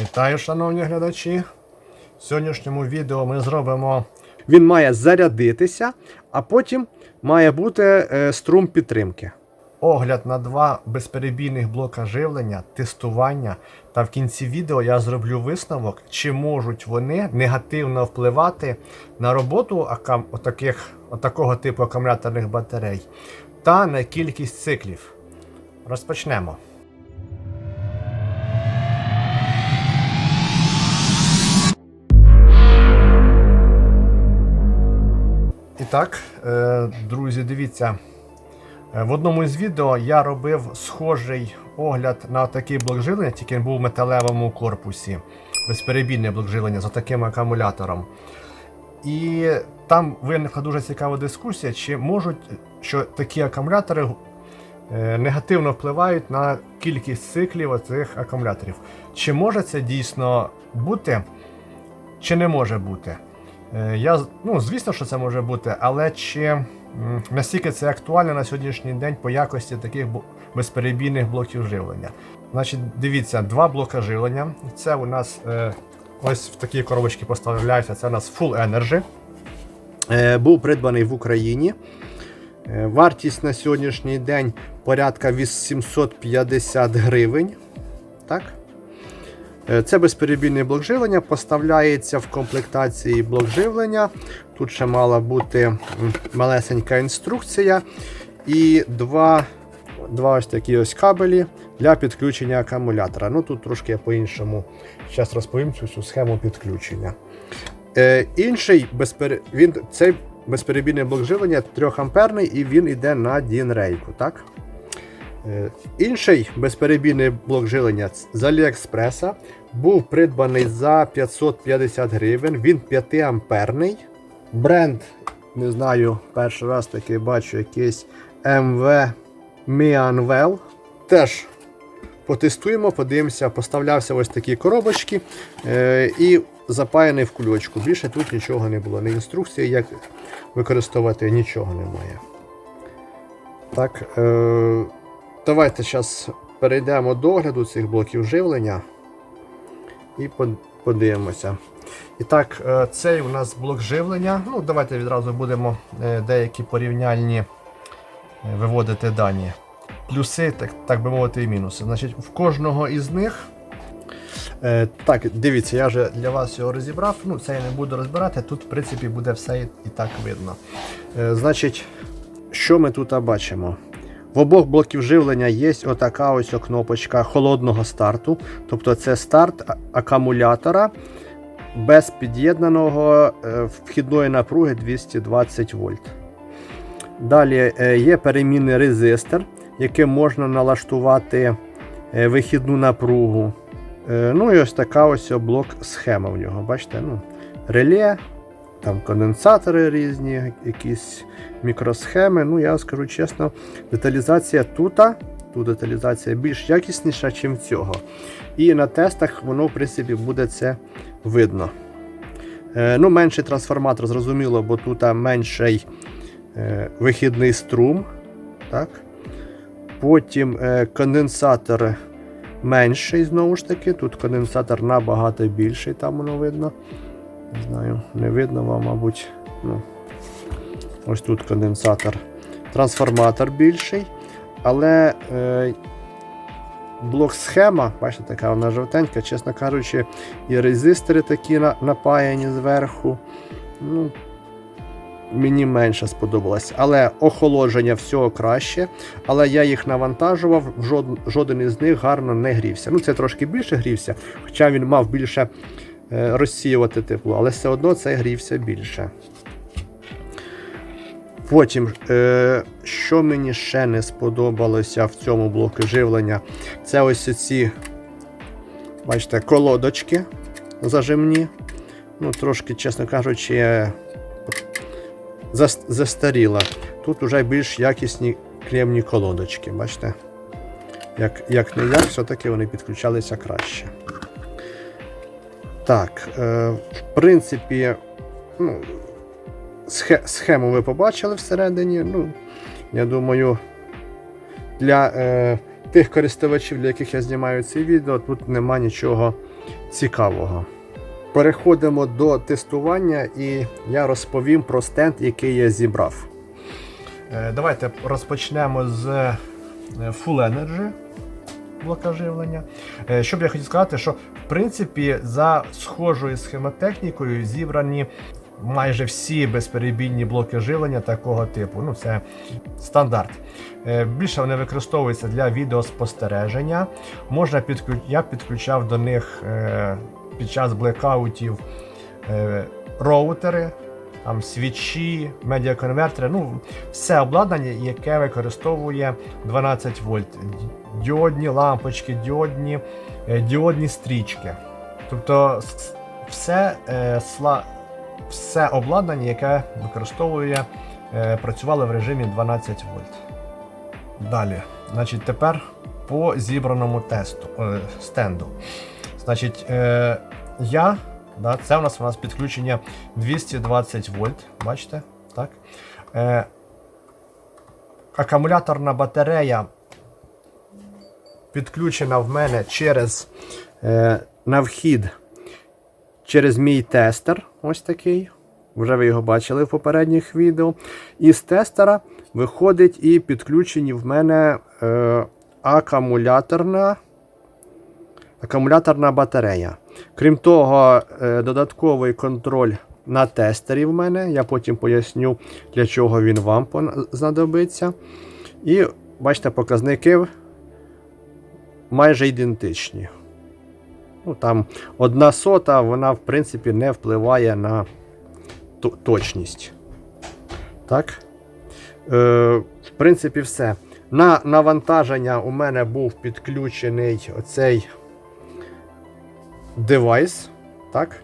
Вітаю, шановні глядачі. В сьогоднішньому відео ми зробимо. Він має зарядитися, а потім має бути е, струм підтримки. Огляд на два безперебійних блока живлення, тестування. Та в кінці відео я зроблю висновок, чи можуть вони негативно впливати на роботу акам... отаких... отакого типу акумуляторних батарей та на кількість циклів. Розпочнемо. Так, е, друзі, дивіться. Е, В одному із відео я робив схожий огляд на такий блок живлення, тільки він був в металевому корпусі. Безперебійний блок живлення з таким акумулятором. І там виникла дуже цікава дискусія, чи можуть що такі акумулятори е, негативно впливають на кількість циклів цих акумуляторів. Чи може це дійсно бути, чи не може бути? Е, Я, ну, звісно, що це може бути, але чи м, настільки це актуально на сьогоднішній день по якості таких безперебійних блоків живлення? Значить, дивіться, два блока живлення. Це у нас е, ось в такі коробочки поставляються. Це у нас Full Energy. Е, був придбаний в Україні. Вартість на сьогоднішній день порядка 850 гривень. Так? Е, Це безперебійний блок живлення, поставляється в комплектації блок живлення. Тут ще мала бути малесенька інструкція і два, два ось такі ось кабелі для підключення акумулятора. Ну тут трошки я по-іншому зараз розповім цю всю схему підключення. Е, інший безпер... він, цей безперебійний блок живлення 3 амперний і він йде на дінрейку. Так? Е, Інший безперебійний блок жилення з Аліекспреса був придбаний за 550 гривень. Він 5 амперний. Бренд, не знаю, перший раз таки бачу якийсь MV Mianwell. Теж потестуємо, подивимося, поставлявся ось такі коробочки е, і запаяний в кульочку. Більше тут нічого не було. Ні інструкції, як використовувати, нічого немає. Так, е, давайте зараз перейдемо до огляду цих блоків живлення і подивимося. І так, е, цей у нас блок живлення. Ну, давайте відразу будемо е, деякі порівняльні е, виводити дані. Плюси, так, так би мовити, і мінуси. Значить, в кожного із них. Е, так, дивіться, я вже для вас його розібрав. Ну, це я не буду розбирати. Тут, в принципі, буде все і, так видно. Е, значить, що ми тут бачимо? В обох блоків живлення є отака ось кнопочка холодного старту. Тобто це старт акумулятора без під'єднаного е, вхідної напруги 220 вольт. Далі е, є перемінний резистор, яким можна налаштувати е, вихідну напругу. Ну і ось така ось блок схема в нього. Бачите, ну, реле, там конденсатори різні, якісь мікросхеми. Ну, я скажу чесно, деталізація тут, тут деталізація більш якісніша, ніж цього. І на тестах воно, в принципі, буде це видно. Е, ну, Менший трансформатор, зрозуміло, бо тут менший е, вихідний струм. Так? Потім е, конденсатор менший, знову ж таки. Тут конденсатор набагато більший, там воно видно. Не знаю, не видно вам, мабуть. Ну, ось тут конденсатор. Трансформатор більший. Але е, блок схема, бачите, така вона жовтенька, чесно кажучи, і резистори такі на, напаяні зверху. Ну, Мені менше сподобалось. Але охолодження всього краще. Але я їх навантажував, жод, жоден із них гарно не грівся. Ну, це трошки більше грівся, хоча він мав більше розсіювати тепло, але все одно це грівся більше. Потім, е, що мені ще не сподобалося в цьому блоку живлення, це ось ці, бачите, колодочки зажимні. Ну, трошки, чесно кажучи, е, застаріла. Тут вже більш якісні клемні колодочки, бачите? Як, як не як, все-таки вони підключалися краще. Так, е, в принципі, ну, схе, схему ви побачили всередині. Ну, я думаю, для е, тих. користувачів, для яких я знімаю це відео, тут нема нічого цікавого. Переходимо до тестування, і я розповім про стенд, який я зібрав. Е, Давайте розпочнемо з е, Full Energy блока живлення. Е, Що б я хотів сказати, що принципі за схожою схемотехнікою зібрані майже всі безперебійні блоки живлення такого типу. Ну, це стандарт. Е, Більше вони використовуються для відеоспостереження. Можна підключ... Я підключав до них е, під час блекаутів е, роутери, там свічі, медіаконвертери, ну, все обладнання, яке використовує 12 вольт. Діодні лампочки, діодні, діодні стрічки. Тобто все, е, сла, все обладнання, яке використовує, е, працювало в режимі 12 вольт. Далі, значить, тепер по зібраному тесту, е, стенду. Значить, е, я, да, це у нас у нас підключення 220 вольт, бачите? Так? Е, акумуляторна батарея підключена в мене через е, на вхід через мій тестер. Ось такий. Вже ви його бачили в попередніх відео. І з тестера виходить і підключені в мене е, акумуляторна, акумуляторна батарея. Крім того, е, додатковий контроль на тестері в мене. Я потім поясню, для чого він вам знадобиться. І бачите, показники майже ідентичні. Ну, там одна сота, вона, в принципі, не впливає на то- точність. Так. Е, в принципі, все. На навантаження у мене був підключений оцей девайс. Так.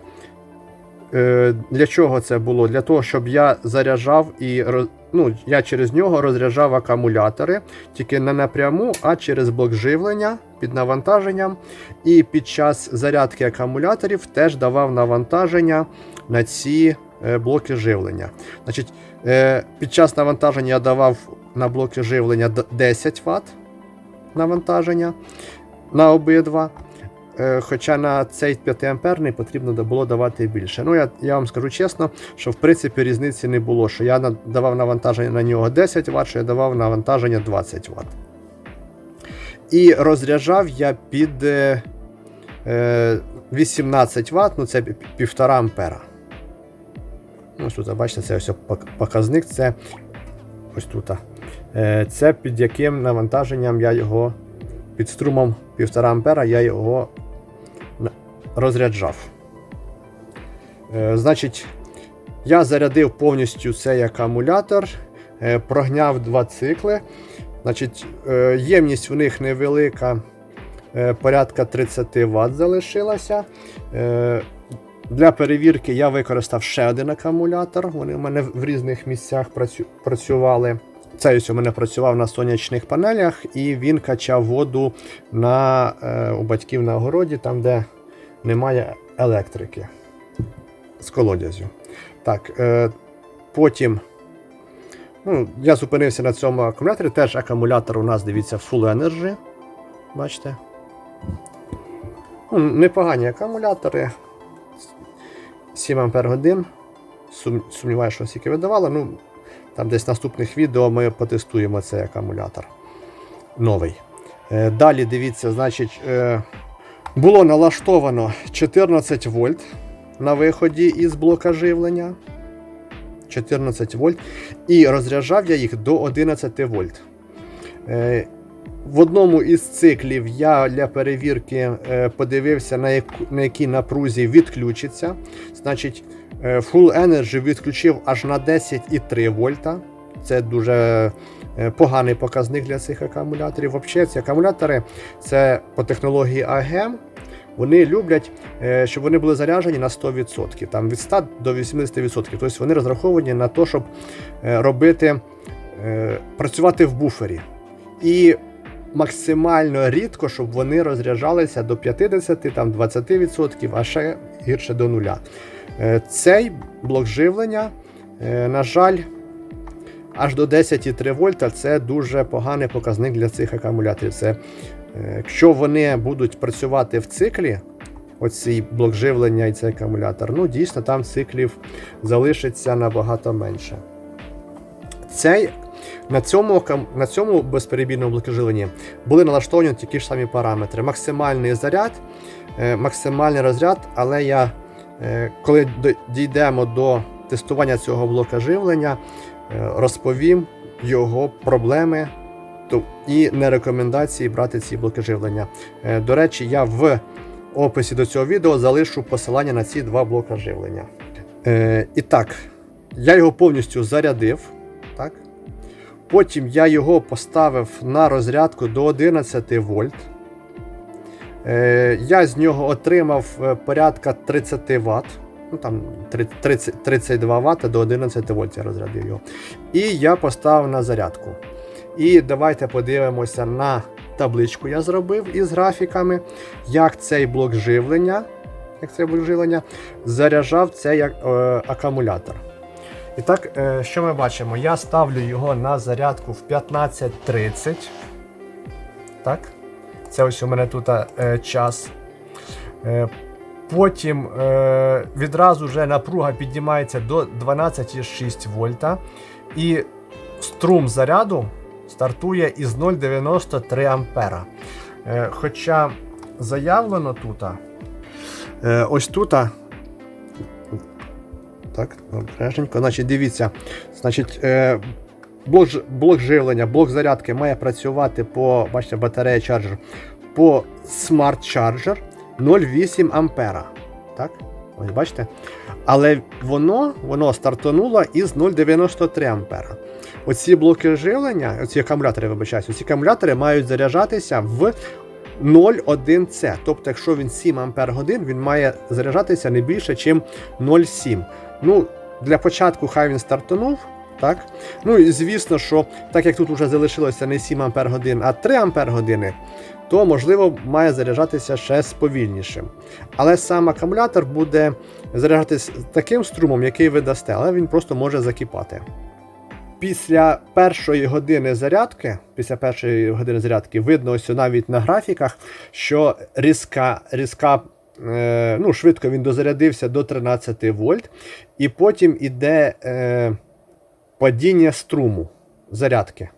Е, для чого це було? Для того, щоб я заряджав і ну, я через нього розряджав акумулятори тільки не напряму, а через блок живлення під навантаженням. І під час зарядки акумуляторів теж давав навантаження на ці е, блоки живлення. Значить, е, під час навантаження я давав на блоки живлення 10 Вт навантаження на обидва. Е, Хоча на цей 5 амперний потрібно було давати більше. Ну, я, я вам скажу чесно, що в принципі різниці не було, що я давав навантаження на нього 10 Вт, що я давав навантаження 20 Вт. І розряджав я під е, е, 18 Вт, ну це пі- півтора ампера. Ну, ось тут, бачите, це ось показник. Це ось тут. Е, Це під яким навантаженням я його під струмом 1,5 ампера я його розряджав. Е, Значить, я зарядив повністю цей акумулятор, е, прогняв два цикли. Значить, е, ємність в них невелика, порядка 30 Вт залишилася. Для перевірки я використав ще один акумулятор. Вони у мене в різних місцях працювали. Цей ось у мене працював на сонячних панелях, і він качав воду на, у батьків на огороді, там, де немає електрики з колодязю. Так, е, потім ну, я зупинився на цьому акумуляторі. Теж акумулятор у нас, дивіться, Full Energy. Бачите? Ну, непогані акумулятори. 7 Ампер годин. Сум, сумніваюся, що скільки видавало. Ну, там десь в наступних відео ми потестуємо цей акумулятор. Новий. Е, далі дивіться, значить, е, було налаштовано 14 вольт на виході із блока живлення. 14 вольт. І розряджав я їх до 11 вольт. Е, в одному із циклів я для перевірки е, подивився, на, яку, на якій напрузі відключиться. Значить, е, Full Energy відключив аж на 10,3 вольта. Це дуже поганий показник для цих акумуляторів. Взагалі, ці акумулятори це по технології AGM. Вони люблять, е, щоб вони були заряджені на 100%, там від 100 до 80%. Тобто вони розраховані на те, щоб е, робити, е, працювати в буфері. І максимально рідко, щоб вони розряджалися до 50, там 20%, а ще гірше до нуля. Е, Цей блок живлення, е, на жаль, аж до 10,3 вольта це дуже поганий показник для цих акумуляторів. Це, е, якщо вони будуть працювати в циклі, оцей блок живлення і цей акумулятор, ну дійсно там циклів залишиться набагато менше. Цей, на, цьому, на цьому безперебійному блокоживленні були налаштовані ті ж самі параметри. Максимальний заряд, е, максимальний розряд, але я, е, коли дійдемо до тестування цього блока живлення, розповім його проблеми і не рекомендації брати ці блоки живлення. Е, До речі, я в описі до цього відео залишу посилання на ці два блока живлення. Е, і так, я його повністю зарядив. Так? Потім я його поставив на розрядку до 11 вольт. Е, я з нього отримав е, порядка 30 Вт. Ну там 30, 32 Вт до 11 вольт я розрядив його. І я поставив на зарядку. І давайте подивимося на табличку я зробив із графіками, як цей блок живлення, як цей блок живлення заряджав цей е, акумулятор. І так, е, що ми бачимо? Я ставлю його на зарядку в 15.30. Так. Це ось у мене тут е, час. Потім е, відразу вже напруга піднімається до 12,6 вольта. І струм заряду стартує із 0,93 ампера. Е, хоча заявлено тут. Е, ось тут. Так, обережненько. Значить, дивіться. Значить, е, блок, блок живлення, блок зарядки має працювати по, бачите, батарея чарджер, по Smart Charger 0,8 ампера. Так? Ось бачите? Але воно, воно стартануло із 0,93 ампера. Оці блоки живлення, оці акумулятори, вибачаюсь, оці акумулятори мають заряджатися в 0,1С. Тобто, якщо він 7 ампер годин, він має заряджатися не більше, ніж 0,7. Ну, для початку хай він стартанув. Так? Ну і звісно, що так як тут вже залишилося не 7 ампер годин, а 3 ампер години, то можливо має заряджатися ще з повільнішим. Але сам акумулятор буде заряджатися таким струмом, який ви дасте, але він просто може закипати. Після першої години зарядки, після першої години зарядки, видно ось навіть на графіках, що різка, різка е, ну, швидко він дозарядився до 13 вольт, і потім іде е, падіння струму зарядки.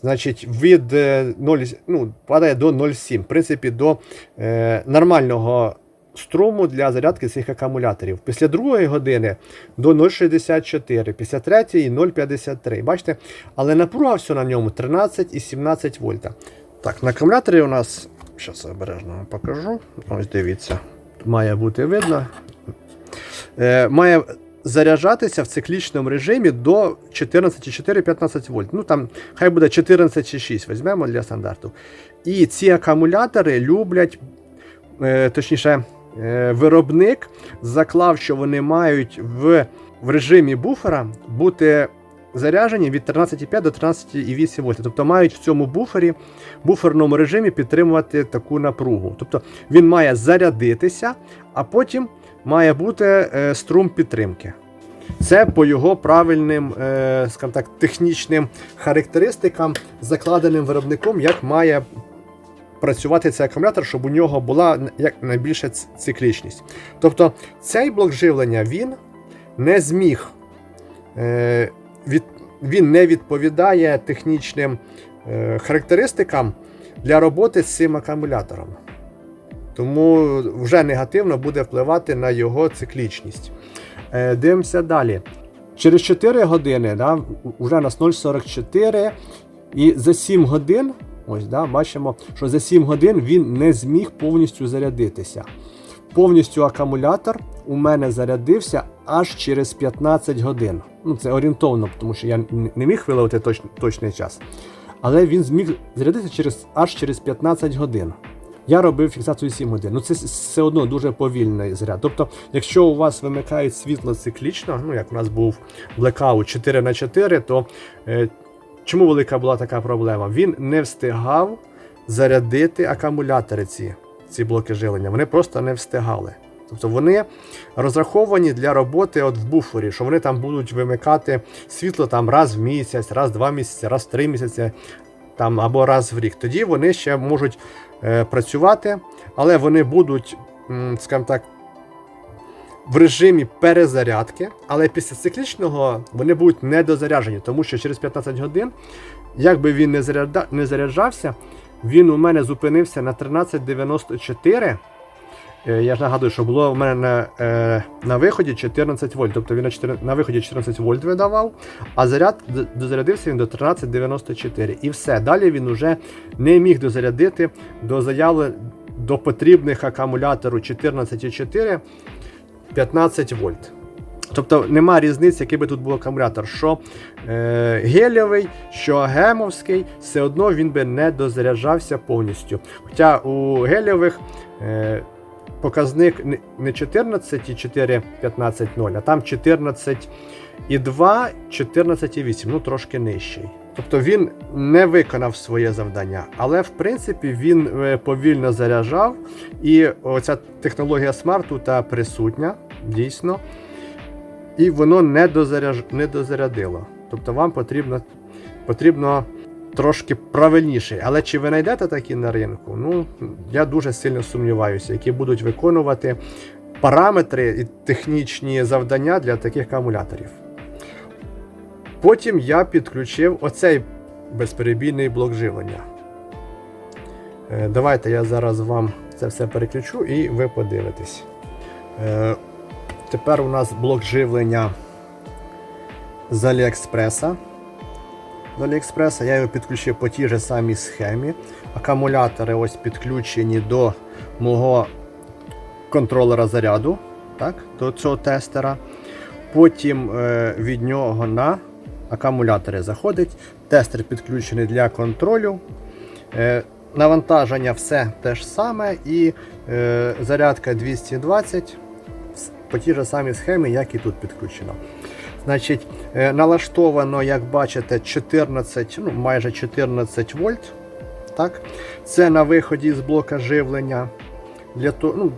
Значить, від е, 0, ну, падає до 0,7. В принципі, до е, нормального струму для зарядки цих акумуляторів. Після другої години до 0,64, після третьої 0,53. Бачите? Але напруга все на ньому 13 і 17 вольта. Так, на акумуляторі у нас, зараз обережно вам покажу. Ось дивіться, має бути видно. Е, має заряджатися в циклічному режимі до 14,4-15 вольт. Ну там хай буде 14,6 візьмемо для стандарту. І ці акумулятори люблять, е, точніше, е, виробник заклав, що вони мають в, в режимі буфера бути заряджені від 13,5 до 13,8 вольт. Тобто мають в цьому буфері, буферному режимі підтримувати таку напругу. Тобто він має зарядитися, а потім має бути е, струм підтримки. Це по його правильним, е, скажімо так, технічним характеристикам, закладеним виробником, як має працювати цей акумулятор, щоб у нього була як найбільша циклічність. Тобто цей блок живлення він не зміг, е, він не відповідає технічним характеристикам для роботи з цим акумулятором. Тому вже негативно буде впливати на його циклічність. Е, дивимося далі. Через 4 години, да, вже у нас 0,44, і за 7 годин, ось, да, бачимо, що за 7 годин він не зміг повністю зарядитися. Повністю акумулятор у мене зарядився аж через 15 годин. Ну, це орієнтовно, тому що я не міг виловити точ, точний час. Але він зміг зарядитися через, аж через 15 годин. Я робив фіксацію 7 годин. Ну це все одно дуже повільний заряд. Тобто, якщо у вас вимикають світло циклічно, ну як у нас був блекаут 4 на 4 то е, чому велика була така проблема? Він не встигав зарядити акумулятори ці, ці блоки жилення. Вони просто не встигали. Тобто вони розраховані для роботи от в буфері, що вони там будуть вимикати світло там раз в місяць, раз в два місяці, раз в три місяці там, або раз в рік. Тоді вони ще можуть е, працювати, але вони будуть, скажімо так, в режимі перезарядки, але після циклічного вони будуть недозаряджені, тому що через 15 годин, як би він не заряджався, він у мене зупинився на 1394. Е, Я ж нагадую, що було в мене на, е, на виході 14 вольт. Тобто він на, 4, на виході 14 вольт видавав, а заряд дозарядився він до 1394. І все. Далі він вже не міг дозарядити до заяви до потрібних акумулятору 14,4 15 вольт. Тобто нема різниці, який би тут був акумулятор, що е, гелєвий, що гемовський, все одно він би не дозаряджався повністю. Хоча у гелєвих е, показник не- не 14,4 15,0, а там 14,2, 14,8, ну трошки нижчий. Тобто він не виконав своє завдання, але в принципі він е, повільно заряджав, і оця технологія смарту та присутня, дійсно, і воно не, дозаряж... не дозарядило. Тобто вам потрібно, потрібно трошки правильніше. Але чи ви знайдете такі на ринку? Ну, я дуже сильно сумніваюся, які будуть виконувати параметри і технічні завдання для таких акумуляторів. Потім я підключив оцей безперебійний блок живлення. Е, Давайте я зараз вам це все переключу і ви подивитесь. Е, Тепер у нас блок живлення з Аліекспреса. З Аліекспреса я його підключив по тій же самій схемі. Акумулятори ось підключені до мого контролера заряду, так, до цього тестера. Потім е, від нього на акумулятори заходить. Тестер підключений для контролю. Е, навантаження все те ж саме і е, зарядка 220 по тій же самій схемі, як і тут підключено. Значить, е, налаштовано, як бачите, 14, ну, майже 14 вольт. Так? Це на виході з блока живлення. Для того, ну,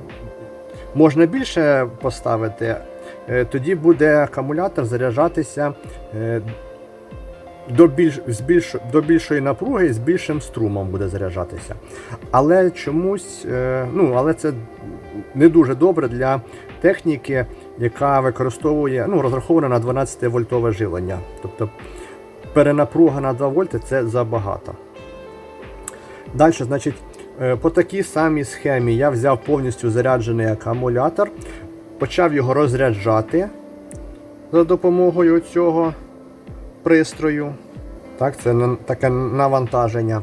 можна більше поставити, е, тоді буде акумулятор заряджатися е, до, більш, з більш, до більшої напруги з більшим струмом буде заряджатися. Але чомусь, ну, але це не дуже добре для техніки, яка використовує, ну, розрахована на 12 вольтове живлення. Тобто перенапруга на 2 вольти це забагато. Далі, значить, е, по такій самій схемі я взяв повністю заряджений акумулятор, почав його розряджати за допомогою цього пристрою. Так, це таке навантаження.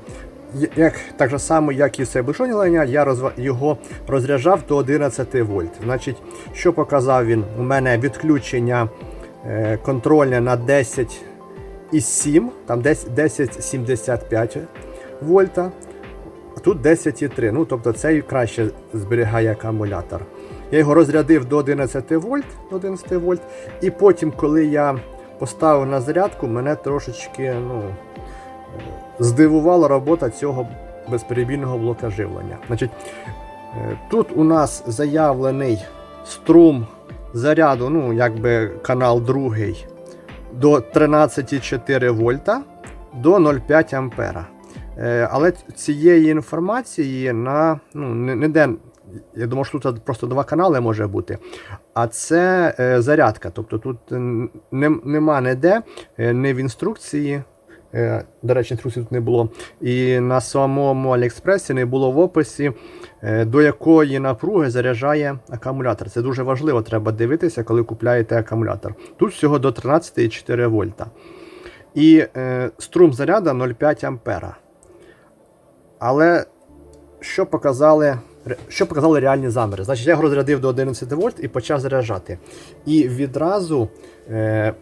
Як, так же само, як і це бушонілення, я розва- його розряджав до 11 вольт. Значить, що показав він? У мене відключення е, контрольне на 10,7, там десь 10,75 вольта. Тут 10,3. Ну, тобто цей краще зберігає акумулятор. Я його розрядив до 11 вольт, до 11 вольт, і потім, коли я поставив на зарядку, мене трошечки ну, здивувала робота цього безперебійного блока живлення. Значить, е, тут у нас заявлений струм заряду, ну, якби канал другий, до 13,4 вольта до 0,5 ампера. Е, Але цієї інформації на ну, не- ніде. Я думаю, що тут просто два канали може бути. А це е, зарядка. Тобто тут не, нема ніде, не в інструкції. Е, До речі, інструкції тут не було. І на самому Аліекспресі не було в описі, е, до якої напруги заряджає акумулятор. Це дуже важливо, треба дивитися, коли купляєте акумулятор. Тут всього до 13,4 вольта. І е, струм заряду 0,5 ампера. Але що показали, що показали реальні заміри? Значить, я його розрядив до 11 вольт і почав заряджати. І відразу е,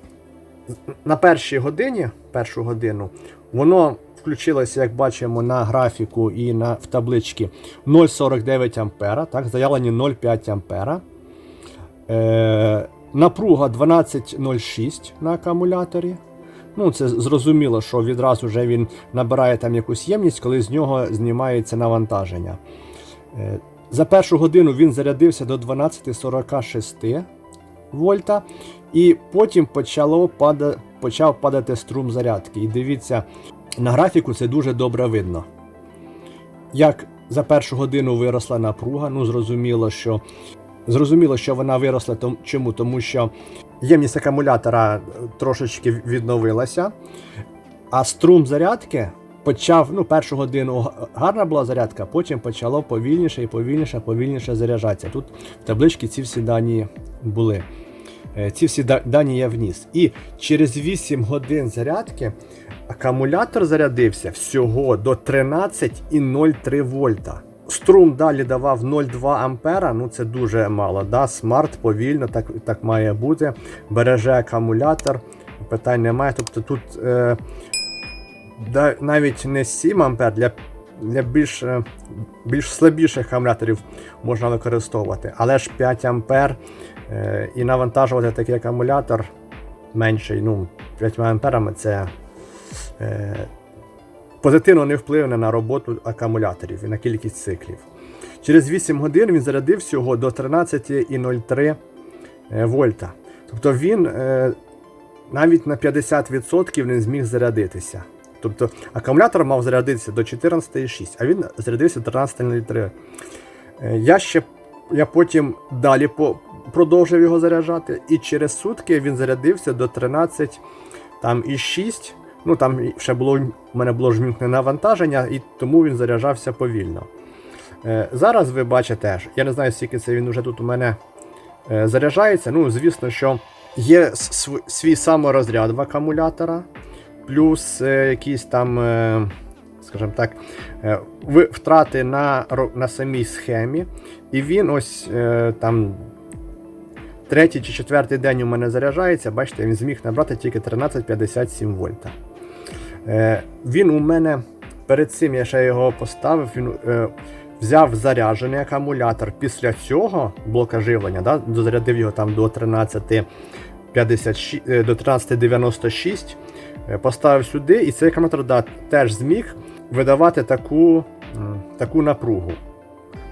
на першій годині, першу годину, воно включилося, як бачимо, на графіку і на, в табличці 0,49 ампера, так, заявлені 0,5 ампера. Е, напруга 12,06 на акумуляторі. Ну, це зрозуміло, що відразу вже він набирає там якусь ємність, коли з нього знімається навантаження. Е, За першу годину він зарядився до 12,46 вольта, і потім почало пада... почав падати струм зарядки. І дивіться, на графіку це дуже добре видно. Як за першу годину виросла напруга, ну зрозуміло, що зрозуміло, що вона виросла том- чому? Тому що ємність акумулятора трошечки відновилася, а струм зарядки почав, ну, першу годину гарна була зарядка, потім почало повільніше і повільніше, повільніше заряджатися. Тут в табличці ці всі дані були. Е, Ці всі дані я вніс. І через 8 годин зарядки акумулятор зарядився всього до 13,03 вольта. Струм далі давав 0,2 ампера, ну це дуже мало. Да? Смарт повільно, так, так має бути. Береже акумулятор, питань немає. Тобто тут е, навіть не 7 ампер для, для більш, е, більш слабіших акумуляторів можна використовувати, але ж 5 ампер е, і навантажувати такий акумулятор менший, ну, 5 амперами це е, позитивно не впливне на роботу акумуляторів і на кількість циклів. Через 8 годин він зарядив всього до 13,03 е, вольта. Тобто він е, навіть на 50% не зміг зарядитися. Тобто акумулятор мав зарядитися до 14,6, а він зарядився до 13,03. Е, Я ще я потім далі по, продовжив його заряджати, і через сутки він зарядився до 13 там, і 6. Ну там ще було в мене було ж вімкнене навантаження, і тому він заряджався повільно. Е, зараз ви бачите, я не знаю, скільки це він вже тут у мене е, заряджається. Ну, звісно, що є св- свій саморозряд в акумулятора, плюс е, якісь там, е, скажімо так, е, втрати на, на самій схемі. І він ось там третій чи четвертий день у мене заряджається. Бачите, він зміг набрати тільки 13,57 вольта. Він у мене перед цим я ще його поставив. Він взяв заряджений акумулятор. Після цього блока живлення, да, дозарядив його там до 13,56, е, до 13,96. Е, Поставив сюди, і цей акумулятор да, теж зміг видавати таку, таку напругу.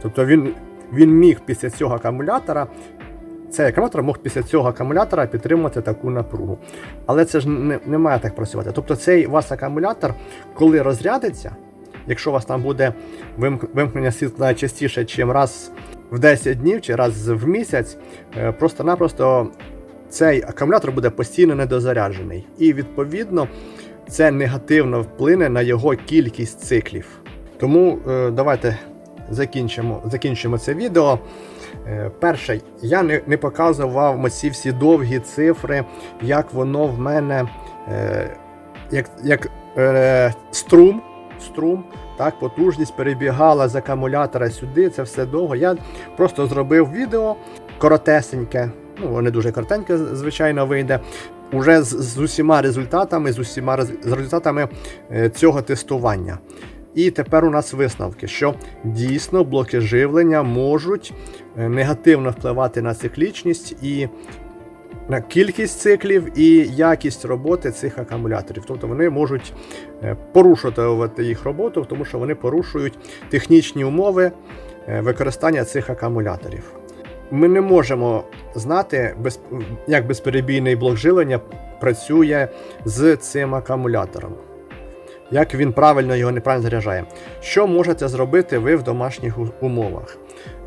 Тобто він, він міг після цього акумулятора, цей акумулятор мог після цього акумулятора підтримувати таку напругу. Але це ж не, не має так працювати. Тобто цей у вас акумулятор, коли розрядиться, якщо у вас там буде вимкнення світла частіше, ніж раз в 10 днів чи раз в місяць, е, просто-напросто цей акумулятор буде постійно недозаряджений. І відповідно це негативно вплине на його кількість циклів. Тому е, давайте закінчимо, закінчимо це відео. Е, Перше, я не, не показував ці всі довгі цифри, як воно в мене, е, як, як струм, струм, так, потужність перебігала з акумулятора сюди, це все довго. Я просто зробив відео коротесеньке, ну не дуже коротеньке, звичайно, вийде. Уже з, з усіма результатами, з усіма рез- з результатами е, цього тестування. І тепер у нас висновки, що дійсно блоки живлення можуть е, негативно впливати на циклічність і на кількість циклів і якість роботи цих акумуляторів. Тобто вони можуть е, порушувати їх роботу, тому що вони порушують технічні умови використання цих акумуляторів. Ми не можемо знати, як безперебійний блок живлення працює з цим акумулятором як він правильно його неправильно заряджає. Що можете зробити ви в домашніх умовах?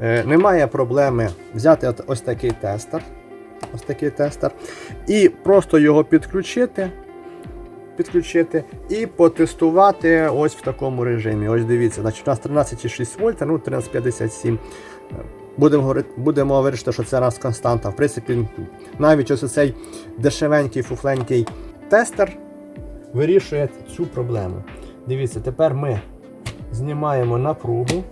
Е, немає проблеми взяти ось такий тестер, ось такий тестер, і просто його підключити. Підключити і потестувати ось в такому режимі. Ось дивіться, значить у нас 13,6 вольта, ну 13,57. Будемо говорити, будемо вирішити, що це нас константа. В принципі, навіть ось цей дешевенький фуфленький тестер вирішує цю проблему. Дивіться, тепер ми знімаємо напругу.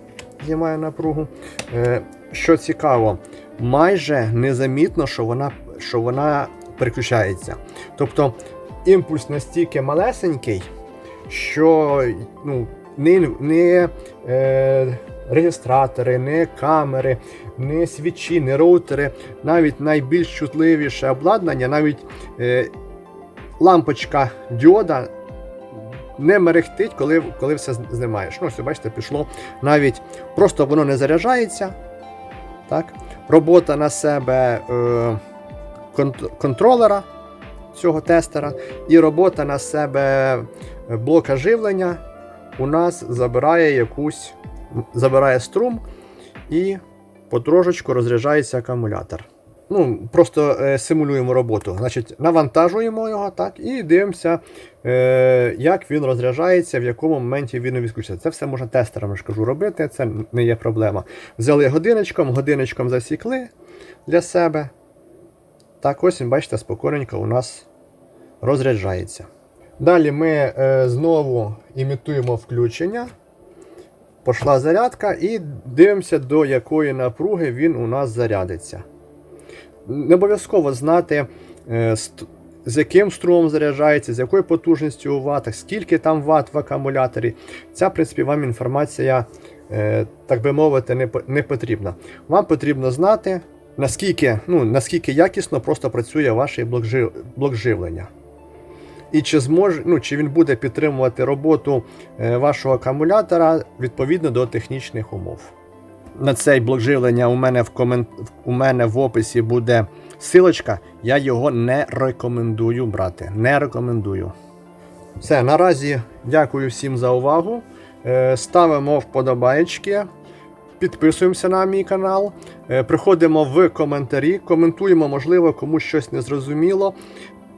Знімаю напругу. Е, що цікаво, майже незамітно, що вона, що вона переключається. Тобто імпульс настільки малесенький, що ну, не, не е, реєстратори, не камери, не свічі, не роутери, навіть найбільш чутливіше обладнання, навіть е, лампочка діода не мерехтить, коли, коли все знімаєш. Ну, ось, бачите, пішло навіть просто воно не заряджається. Так? Робота на себе е, контролера цього тестера, і робота на себе блока живлення у нас забирає якусь, забирає струм і потрошечку розряджається акумулятор. Ну, просто е, симулюємо роботу. Значить, навантажуємо його так, і дивимося, е, як він розряджається, в якому моменті він відключиться. Це все можна тестером я ж кажу, робити, це не є проблема. Взяли годиночком, годиночком засікли для себе. Так, ось бачите, спокійненько у нас розряджається. Далі ми е, знову імітуємо включення. Пішла зарядка і дивимося, до якої напруги він у нас зарядиться. Не обов'язково знати, е, з яким струмом заряджається, з якою потужністю у ватах, скільки там ват в акумуляторі. Ця, в принципі, вам інформація, е, так би мовити, не, потрібна. Вам потрібно знати, наскільки, ну, наскільки якісно просто працює ваш блок, блок живлення. І чи зможе, ну, чи він буде підтримувати роботу е, вашого акумулятора відповідно до технічних умов. На цей блок живлення у мене в комент... у мене в описі буде силочка. Я його не рекомендую брати. Не рекомендую. Все, наразі дякую всім за увагу. Е, Ставимо вподобаєчки. Підписуємося на мій канал, е, приходимо в коментарі, коментуємо, можливо, комусь щось не зрозуміло.